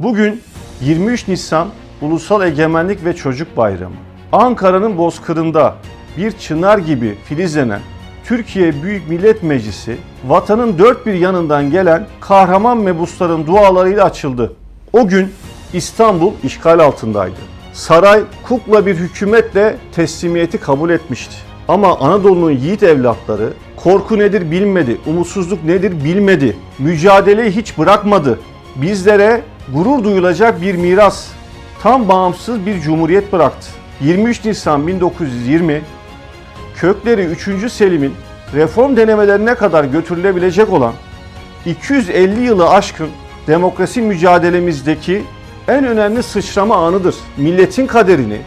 Bugün 23 Nisan Ulusal Egemenlik ve Çocuk Bayramı. Ankara'nın bozkırında bir çınar gibi filizlenen Türkiye Büyük Millet Meclisi vatanın dört bir yanından gelen kahraman mebusların dualarıyla açıldı. O gün İstanbul işgal altındaydı. Saray kukla bir hükümetle teslimiyeti kabul etmişti. Ama Anadolu'nun yiğit evlatları korku nedir bilmedi, umutsuzluk nedir bilmedi. Mücadeleyi hiç bırakmadı. Bizlere gurur duyulacak bir miras, tam bağımsız bir cumhuriyet bıraktı. 23 Nisan 1920 kökleri 3. Selim'in reform denemelerine kadar götürülebilecek olan 250 yılı aşkın demokrasi mücadelemizdeki en önemli sıçrama anıdır. Milletin kaderini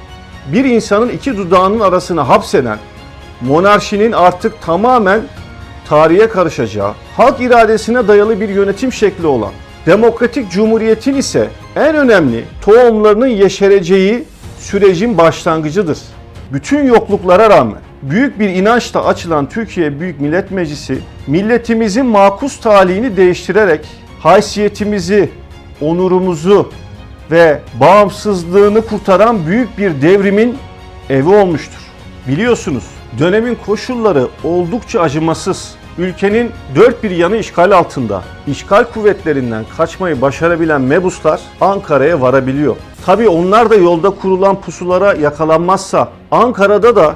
bir insanın iki dudağının arasına hapseden monarşinin artık tamamen tarihe karışacağı, halk iradesine dayalı bir yönetim şekli olan demokratik cumhuriyetin ise en önemli tohumlarının yeşereceği sürecin başlangıcıdır. Bütün yokluklara rağmen büyük bir inançla açılan Türkiye Büyük Millet Meclisi milletimizin makus talihini değiştirerek haysiyetimizi, onurumuzu ve bağımsızlığını kurtaran büyük bir devrimin evi olmuştur. Biliyorsunuz dönemin koşulları oldukça acımasız. Ülkenin dört bir yanı işgal altında. İşgal kuvvetlerinden kaçmayı başarabilen mebuslar Ankara'ya varabiliyor. Tabii onlar da yolda kurulan pusulara yakalanmazsa Ankara'da da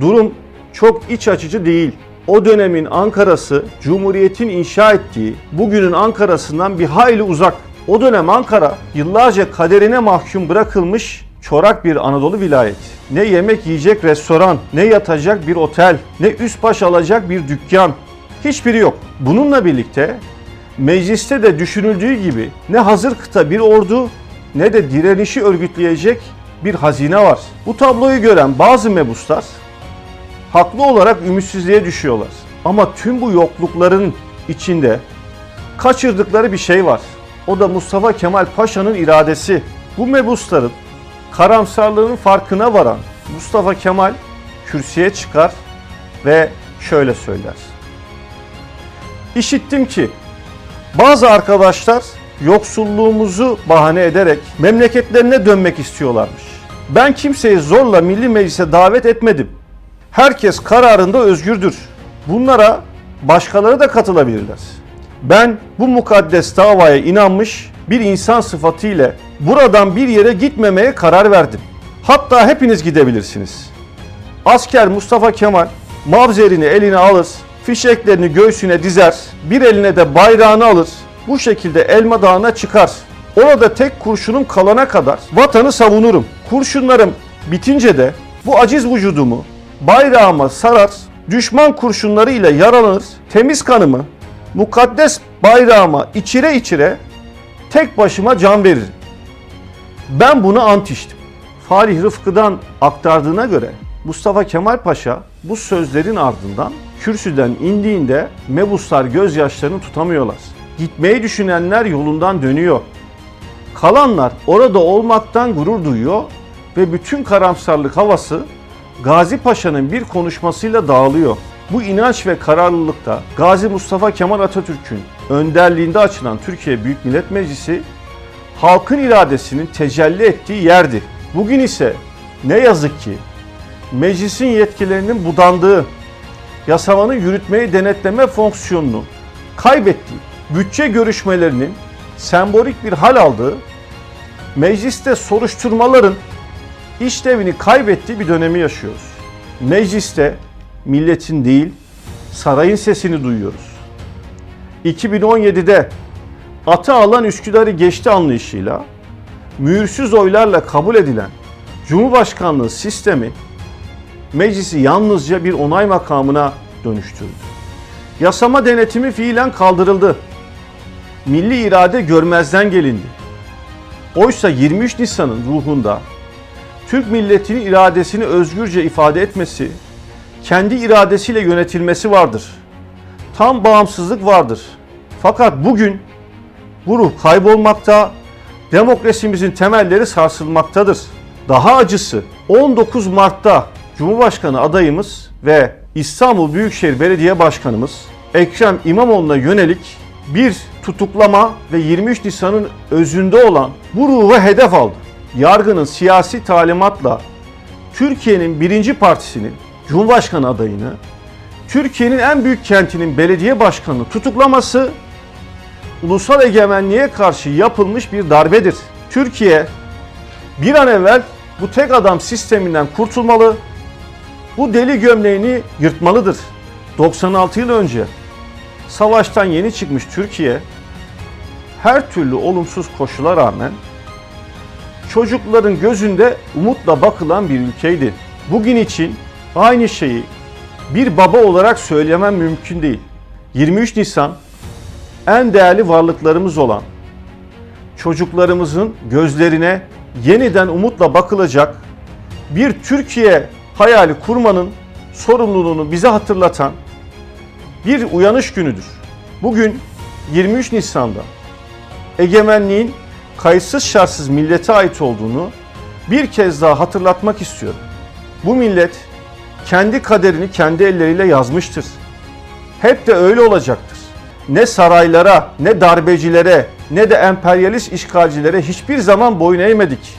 durum çok iç açıcı değil. O dönemin Ankara'sı Cumhuriyet'in inşa ettiği bugünün Ankara'sından bir hayli uzak. O dönem Ankara yıllarca kaderine mahkum bırakılmış çorak bir Anadolu vilayeti. Ne yemek yiyecek restoran, ne yatacak bir otel, ne üst baş alacak bir dükkan. Hiçbiri yok. Bununla birlikte mecliste de düşünüldüğü gibi ne hazır kıta bir ordu ne de direnişi örgütleyecek bir hazine var. Bu tabloyu gören bazı mebuslar haklı olarak ümitsizliğe düşüyorlar. Ama tüm bu yoklukların içinde kaçırdıkları bir şey var. O da Mustafa Kemal Paşa'nın iradesi. Bu mebusların karamsarlığının farkına varan Mustafa Kemal kürsüye çıkar ve şöyle söyler. İşittim ki bazı arkadaşlar yoksulluğumuzu bahane ederek memleketlerine dönmek istiyorlarmış. Ben kimseyi zorla Milli Meclis'e davet etmedim. Herkes kararında özgürdür. Bunlara başkaları da katılabilirler. Ben bu mukaddes davaya inanmış bir insan sıfatıyla buradan bir yere gitmemeye karar verdim. Hatta hepiniz gidebilirsiniz. Asker Mustafa Kemal mavzerini eline alır, fişeklerini göğsüne dizer, bir eline de bayrağını alır. Bu şekilde Elma Dağı'na çıkar. Orada tek kurşunum kalana kadar vatanı savunurum. Kurşunlarım bitince de bu aciz vücudumu bayrağıma sarar, düşman kurşunlarıyla yaralanır, temiz kanımı mukaddes bayrağıma içire içire tek başıma can veririm. Ben buna ant içtim. Rıfkı'dan aktardığına göre Mustafa Kemal Paşa bu sözlerin ardından kürsüden indiğinde mebuslar gözyaşlarını tutamıyorlar. Gitmeyi düşünenler yolundan dönüyor. Kalanlar orada olmaktan gurur duyuyor ve bütün karamsarlık havası Gazi Paşa'nın bir konuşmasıyla dağılıyor. Bu inanç ve kararlılıkta Gazi Mustafa Kemal Atatürk'ün önderliğinde açılan Türkiye Büyük Millet Meclisi halkın iradesinin tecelli ettiği yerdi. Bugün ise ne yazık ki meclisin yetkilerinin budandığı, yasamanın yürütmeyi denetleme fonksiyonunu kaybettiği, bütçe görüşmelerinin sembolik bir hal aldığı, mecliste soruşturmaların işlevini kaybettiği bir dönemi yaşıyoruz. Mecliste milletin değil, sarayın sesini duyuyoruz. 2017'de atı alan Üsküdar'ı geçti anlayışıyla mühürsüz oylarla kabul edilen Cumhurbaşkanlığı sistemi meclisi yalnızca bir onay makamına dönüştürdü. Yasama denetimi fiilen kaldırıldı. Milli irade görmezden gelindi. Oysa 23 Nisan'ın ruhunda Türk milletinin iradesini özgürce ifade etmesi, kendi iradesiyle yönetilmesi vardır. Tam bağımsızlık vardır. Fakat bugün bu ruh kaybolmakta, demokrasimizin temelleri sarsılmaktadır. Daha acısı 19 Mart'ta Cumhurbaşkanı adayımız ve İstanbul Büyükşehir Belediye Başkanımız Ekrem İmamoğlu'na yönelik bir tutuklama ve 23 Nisan'ın özünde olan bu ruhu hedef aldı. Yargının siyasi talimatla Türkiye'nin birinci partisinin Cumhurbaşkanı adayını, Türkiye'nin en büyük kentinin belediye başkanını tutuklaması ulusal egemenliğe karşı yapılmış bir darbedir. Türkiye bir an evvel bu tek adam sisteminden kurtulmalı, bu deli gömleğini yırtmalıdır. 96 yıl önce savaştan yeni çıkmış Türkiye her türlü olumsuz koşula rağmen çocukların gözünde umutla bakılan bir ülkeydi. Bugün için aynı şeyi bir baba olarak söylemem mümkün değil. 23 Nisan en değerli varlıklarımız olan çocuklarımızın gözlerine yeniden umutla bakılacak bir Türkiye hayali kurmanın sorumluluğunu bize hatırlatan bir uyanış günüdür. Bugün 23 Nisan'da egemenliğin kayıtsız şartsız millete ait olduğunu bir kez daha hatırlatmak istiyorum. Bu millet kendi kaderini kendi elleriyle yazmıştır. Hep de öyle olacaktır. Ne saraylara, ne darbecilere, ne de emperyalist işgalcilere hiçbir zaman boyun eğmedik.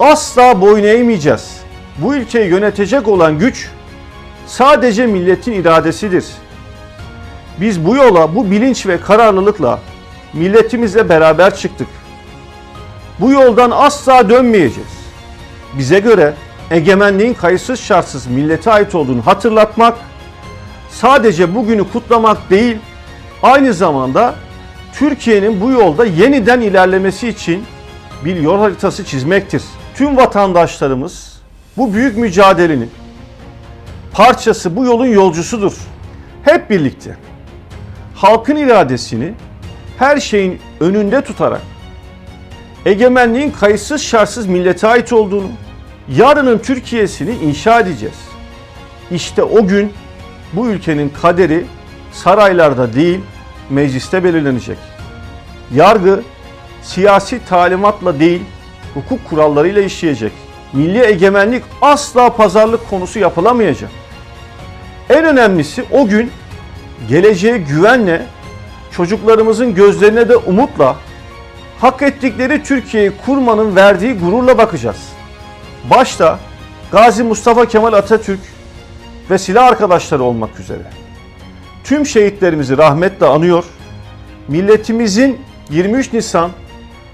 Asla boyun eğmeyeceğiz. Bu ülkeyi yönetecek olan güç sadece milletin iradesidir. Biz bu yola bu bilinç ve kararlılıkla milletimizle beraber çıktık. Bu yoldan asla dönmeyeceğiz. Bize göre egemenliğin kayıtsız şartsız millete ait olduğunu hatırlatmak, sadece bugünü kutlamak değil, aynı zamanda Türkiye'nin bu yolda yeniden ilerlemesi için bir yol haritası çizmektir. Tüm vatandaşlarımız bu büyük mücadelenin parçası, bu yolun yolcusudur. Hep birlikte halkın iradesini her şeyin önünde tutarak egemenliğin kayıtsız şartsız millete ait olduğunu, yarının Türkiye'sini inşa edeceğiz. İşte o gün bu ülkenin kaderi saraylarda değil, mecliste belirlenecek. Yargı siyasi talimatla değil, hukuk kurallarıyla işleyecek. Milli egemenlik asla pazarlık konusu yapılamayacak. En önemlisi o gün geleceğe güvenle, çocuklarımızın gözlerine de umutla, hak ettikleri Türkiye'yi kurmanın verdiği gururla bakacağız. Başta Gazi Mustafa Kemal Atatürk ve silah arkadaşları olmak üzere tüm şehitlerimizi rahmetle anıyor. Milletimizin 23 Nisan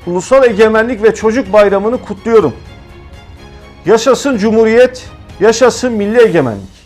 Ulusal Egemenlik ve Çocuk Bayramı'nı kutluyorum. Yaşasın Cumhuriyet, yaşasın milli egemenlik.